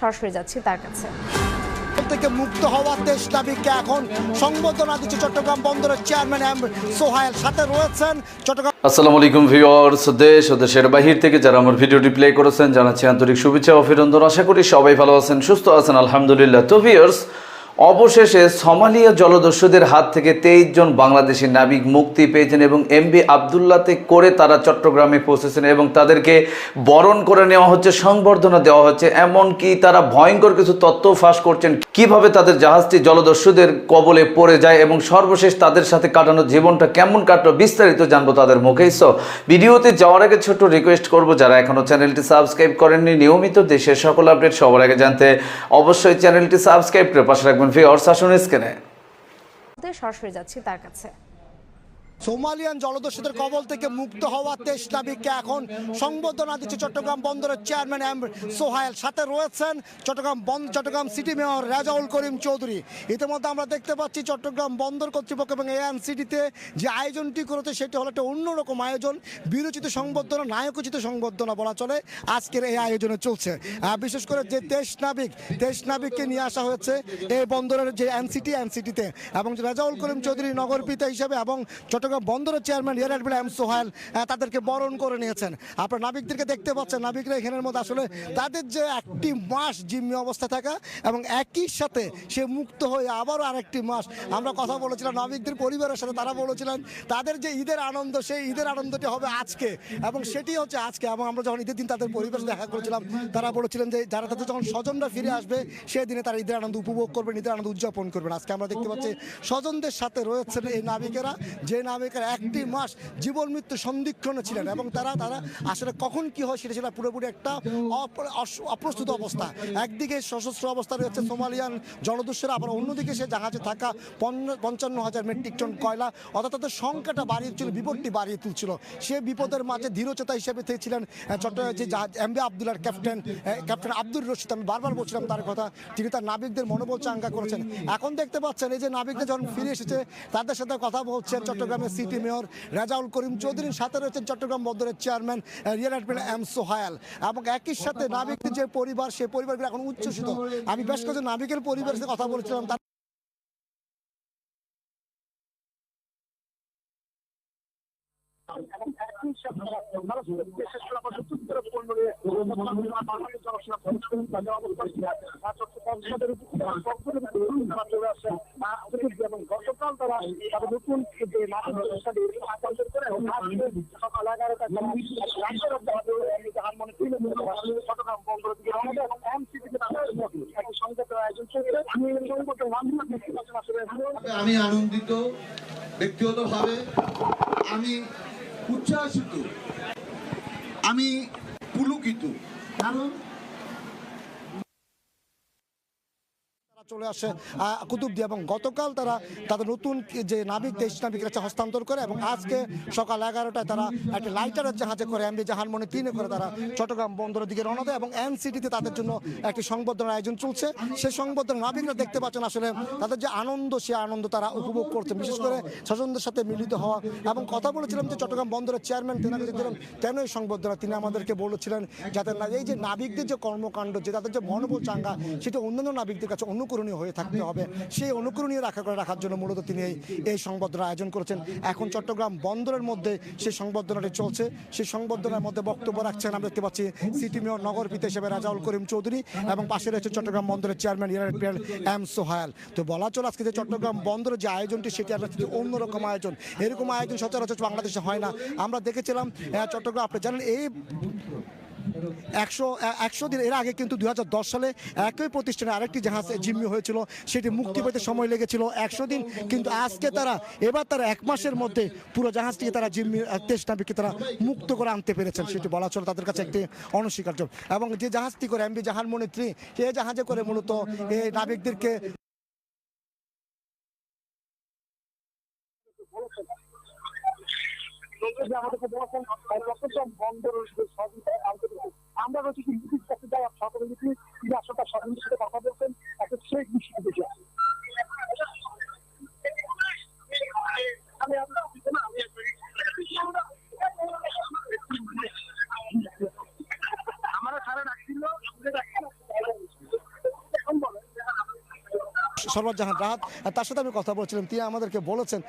সরাসরি যাচ্ছি তার কাছে। থেকে মুক্ত হওয়া দেশ নাবিককে এখন? সংবর্ধনা দিচ্ছে চট্টগ্রাম বন্দরের চেয়ারম্যান এম সোহায়েল। সাথে রয়েছেন চট্টগ্রাম আসসালামু আলাইকুম ভিউয়ার্স দেশ ও দেশের বাহির থেকে যারা আমার ভিডিওটি প্লে করেছেন জানাচ্ছি আন্তরিক শুভেচ্ছা ও অভিনন্দন। আশা করি সবাই ভালো আছেন সুস্থ আছেন আলহামদুলিল্লাহ। তো ভিউয়ার্স অবশেষে সোমালিয়া জলদস্যুদের হাত থেকে তেইশ জন বাংলাদেশি নাবিক মুক্তি পেয়েছেন এবং এমবি আবদুল্লাতে করে তারা চট্টগ্রামে পৌঁছেছেন এবং তাদেরকে বরণ করে নেওয়া হচ্ছে, সংবর্ধনা দেওয়া হচ্ছে। এমনকি তারা ভয়ঙ্কর কিছু তথ্য ফাঁস করছেন। কীভাবে তাদের জাহাজটি জলদস্যুদের কবলে পড়ে যায় এবং সর্বশেষ তাদের সাথে কাটানো জীবনটা কেমন কাটলো বিস্তারিত জানব তাদের মুখেই। সো ভিডিওতে যাওয়ার আগে ছোট্ট রিকোয়েস্ট করব, যারা এখনও চ্যানেলটি সাবস্ক্রাইব করেননি, নিয়মিত দেশের সকল আপডেট সবার আগে জানতে অবশ্যই চ্যানেলটি সাবস্ক্রাইব করে পাশে রাখবেন ভিওর্স আসুন স্ক্রিনে। সরাসরি যাচ্ছি তার কাছে। সোমালিয়ান জলদস্যুদের কবল থেকে মুক্ত হওয়া দেশ নাবিককে এখন সংবর্ধনা দিচ্ছে চট্টগ্রাম বন্দরের চেয়ারম্যান এম সোহাইল সাথে রয়েছেন চট্টগ্রাম বন চট্টগ্রাম সিটি মেয়র রাজাউল করিম চৌধুরী। ইতিমধ্যে আমরা দেখতে পাচ্ছি চট্টগ্রাম বন্দর কর্তৃপক্ষ এবং এএনসিটিতে যে আয়োজনটি করেছে, সেটি হলো একটা অন্যরকম আয়োজন। বিরোচিত সংবর্ধনা, নায়কোচিত সংবর্ধনা বলা চলে। আজকের এই আয়োজনে চলছে। বিশেষ করে যে দেশ নাবিক দেশ নাবিককে নিয়ে আসা হয়েছে এই বন্দরের যে এনসিটি, এনসিটিতে। এবং রাজাউল করিম চৌধুরী নগর পিতা হিসাবে এবং চট্টগ্রাম বন্দরের চেয়ারম্যান অ্যাডমিরাল এম সোহাইল তাদেরকে বরণ করে নিয়েছেন। আপনার নাবিকদেরকে দেখতে পাচ্ছেন, নাবিকরা এখানের মধ্যে আসলে তাদের যে একটি মাস জিম্মি অবস্থা থাকা এবং একই সাথে সে মুক্ত হয়ে আবারও আরেকটি মাস। আমরা কথা বলেছিলাম, নাবিকদের পরিবারের সাথে তারা বলেছিলেন, তাদের যে ঈদের আনন্দ, সেই ঈদের আনন্দটি হবে আজকে। এবং সেটি হচ্ছে আজকে। এবং আমরা যখন ঈদের দিন তাদের পরিবেশ দেখা করেছিলাম, তারা বলেছিলেন যে যারা তাদের যখন স্বজনরা ফিরে আসবে, সেই দিনে তারা ঈদের আনন্দ উপভোগ করবেন, ঈদের আনন্দ উদযাপন করবেন। আজকে আমরা দেখতে পাচ্ছি স্বজনদের সাথে রয়েছেন এই নাবিকেরা, যে নাবিকেরা একটি মাস জীবন মৃত্যু সন্দিক্ষণে ছিলেন এবং তারা তারা আসলে কখন কি হয় সেটা ছিল পুরোপুরি একটা অপ্রস্তুত অবস্থা। একদিকে সশস্ত্র অবস্থা রয়েছে সোমালিয়ান জলদস্যুরা আবার অন্যদিকে সে জাহাজে থাকা পঞ্চান্ন হাজার মেট্রিক টন কয়লা, অর্থাৎ তাদের সংখ্যাটা বাড়িয়ে ছিল বিপদটি বাড়িয়ে তুলছিল। সে বিপদের মাঝে ধীরচেতা হিসেবে ছিলেন চট্টগ্রামের যে জাহাজ এম বি আবদুল্লার ক্যাপ্টেন ক্যাপ্টেন আব্দুর রশিদ। আমি বারবার বলছিলাম তার কথা, তিনি তার নাবিকদের মনোবল চাঙ্গা করেছেন। এখন দেখতে পাচ্ছেন, এই যে নাবিকদের যখন ফিরে এসেছে, তাদের সাথে কথা বলছেন চট্টগ্রামের সিটি মেয়র রাজাউল করিম চৌধুরীর সাথে রয়েছেন চট্টগ্রাম বন্দরের chairman rear admiral M Sohail. এবং একই সাথে নাবিকদের যে পরিবার সেই পরিবারগুলো এখন উচ্ছ্বসিত। আমি বেশ কিছু নাবিকের পরিবারের সাথে কথা বলেছিলাম গতকাল তারা নতুন আমি আনন্দিত ব্যক্তিগতভাবে আমি উচ্ছ্বাসিত আমি পুলকিত। কারণ চলে আসে আহ, কুতুবদি এবং গতকাল তারা তাদের নতুন যে নাবিক দেশ নাবিকের কাছে হস্তান্তর করে এবং আজকে সকাল এগারোটায় তারা একটা লাইটারের জাহাজে করে এমবি জাহানমনে তিনে করে তারা চট্টগ্রাম বন্দরের দিকে রওনা দেয় এবং এনসিটিতে তাদের জন্য একটি সংবর্ধনার আয়োজন চলছে। সেই সংবর্ধনা নাবিকরা দেখতে পাচ্ছেন আসলে তাদের যে আনন্দ সে আনন্দ তারা উপভোগ করছেন বিশেষ করে স্বজনদের সাথে মিলিত হওয়া এবং কথা বলেছিলাম যে চট্টগ্রাম বন্দরের চেয়ারম্যান তেনাকে দেখছিলাম কেন এই সংবর্ধনা তিনি আমাদেরকে বলেছিলেন না এই যে নাবিকদের যে কর্মকাণ্ড যে তাদের যে মনোবল চাঙ্গা সেটা অন্যান্য নাবিকদের কাছে অনুকরণীয় হয়ে থাকতে হবে। সেই অনুকরণীয় রাখা করে রাখার জন্য মূলত তিনি এই এই সংবর্ধনা আয়োজন করেছেন। এখন চট্টগ্রাম বন্দরের মধ্যে সেই সংবর্ধনাটি চলছে। সেই সংবর্ধনার মধ্যে বক্তব্য রাখছেন আমরা দেখতে পাচ্ছি সিটি মেয়র নগর পিতা হিসেবে রাজাউল করিম চৌধুরী এবং পাশে রয়েছে চট্টগ্রাম বন্দরের চেয়ারম্যান ইয়ার এম সোহায়াল। তো বলা চলে আজকে যে চট্টগ্রাম বন্দরের যে আয়োজনটি সেটি একটা অন্যরকম আয়োজন। এরকম আয়োজন সচরাচর বাংলাদেশে হয় না। আমরা দেখেছিলাম চট্টগ্রাম আপনি জানেন এই একশো একশো দিন, এর আগে কিন্তু দু হাজার দশ সালে একই প্রতিষ্ঠানে আরেকটি জাহাজ জিম্মি হয়েছিল, সেটি মুক্তি পেতে সময় লেগেছিল একশো দিন। কিন্তু আজকে তারা, এবার তারা এক মাসের মধ্যে পুরো জাহাজটিকে তারা জিম্মি তেইশ নাবিককে তারা মুক্ত করে আনতে পেরেছেন, সেটি বলা চলে তাদের কাছে একটি অনস্বীকার্য। এবং যে জাহাজটি করে এমবি জাহান মনিত্রী সেই জাহাজে করে মূলত এই নাবিকদেরকে বলেছেন চট্টগ্রাম সরওয়ার জাহান রাহাত। তার সাথে আমি কথা বলছিলাম। তিনি আমাদেরকে বলেছেন,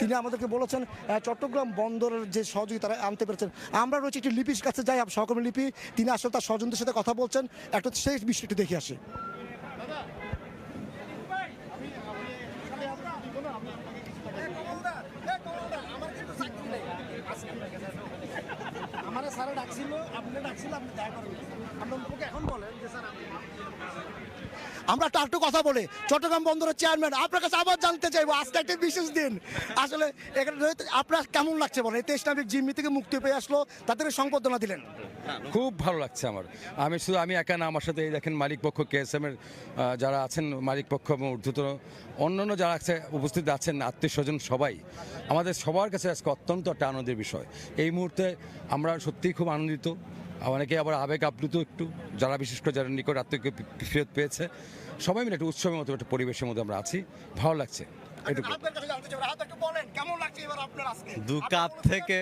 তিনি আমাদেরকে বলেছেন চট্টগ্রাম বন্দরের যে সহযোগী তারা আনতে পেরেছেন। আমরা রয়েছে একটি লিপির কাছে। যাই সহকর্মী লিপি, তিনি আসলে তার স্বজনদের সাথে কথা বলছেন। একটা সেই বিষয়টি দেখে আসি। আমার স্যার ডাকছিল, আপনি ডাকছিল, আপনি দেখা করেন আপনি এখন বলেন যে স্যার আমরা একটা একটু কথা বলি, চট্টগ্রাম বন্দরের চেয়ারম্যান আপনার কাছে আবার জানতে চাইব, আজকে একটা বিশেষ দিন। আসলে এখানে আপনার কেমন লাগছে বলেন এই তেইশ নাবিক জিম্মি থেকে মুক্তি পেয়ে আসলো, তাদের সংবর্ধনা দিলেন। খুব ভালো লাগছে আমার। আমি শুধু আমি একা না, আমার সাথে এই দেখেন মালিক পক্ষ কেএসএম এর যারা আছেন, মালিক পক্ষ এবং ঊর্ধ্বতন অন্যান্য যারা আছে, উপস্থিত আছেন, আত্মীয় স্বজন সবাই, আমাদের সবার কাছে আজকে অত্যন্ত একটা আনন্দের বিষয়। এই মুহূর্তে আমরা সত্যিই খুব আনন্দিত। অনেকে আবার আবেগ আপ্লুত একটু, যারা বিশেষ করে যারা নিকট আত্মীয় ফেরত পেয়েছে, সবাই মিলে একটু উৎসবের মতো, একটা পরিবেশের মধ্যে আমরা আছি। ভালো লাগছে। দু কাপ থেকে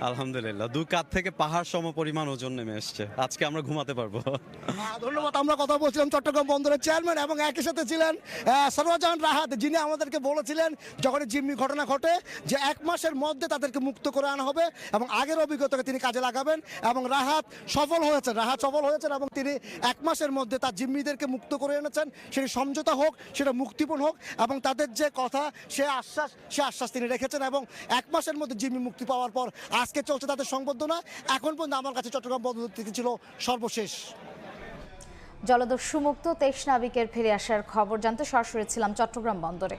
আলহামদুলিল্লাহ দু কাপ থেকে পাহাড় সম পরিমাণ ওজন নেমে এসছে। আজকে আমরা ঘুমাতে পারব। ধন্যবাদ আমরা কথা বলছিলাম চট্টগ্রাম বন্দরের চেয়ারম্যান এবং একই সাথে ছিলেন সরওয়াজান রাহাত যিনি আমাদেরকে বলেছিলেন যখন জিম্মি ঘটনা ঘটে যে এক মাসের মধ্যে তাদেরকে মুক্ত করে আনা হবে এবং আগের অভিজ্ঞতাকে তিনি কাজে লাগাবেন এবং রাহাত সফল হয়েছেন রাহাত সফল হয়েছেন এবং তিনি এক মাসের মধ্যে তার জিম্মিদেরকে মুক্ত করে এনেছেন। সেটি সমঝোতা হোক সেটা মুক্তিপণ হোক এবং তাদের যে কথা, সে আশ্বাস সে আশ্বাস তিনি রেখেছেন এবং এক মাসের মধ্যে জিম্মি মুক্তি পাওয়ার পর আজকে চলছে তাদের সংবর্ধনা। এখন পর্যন্ত আমার কাছে চট্টগ্রাম বন্দর থেকে ছিল সর্বশেষ। জলদস্যু মুক্ত, তেইশ নাবিকের ফিরে আসার খবর জানতে সরাসরি ছিলাম চট্টগ্রাম বন্দরে।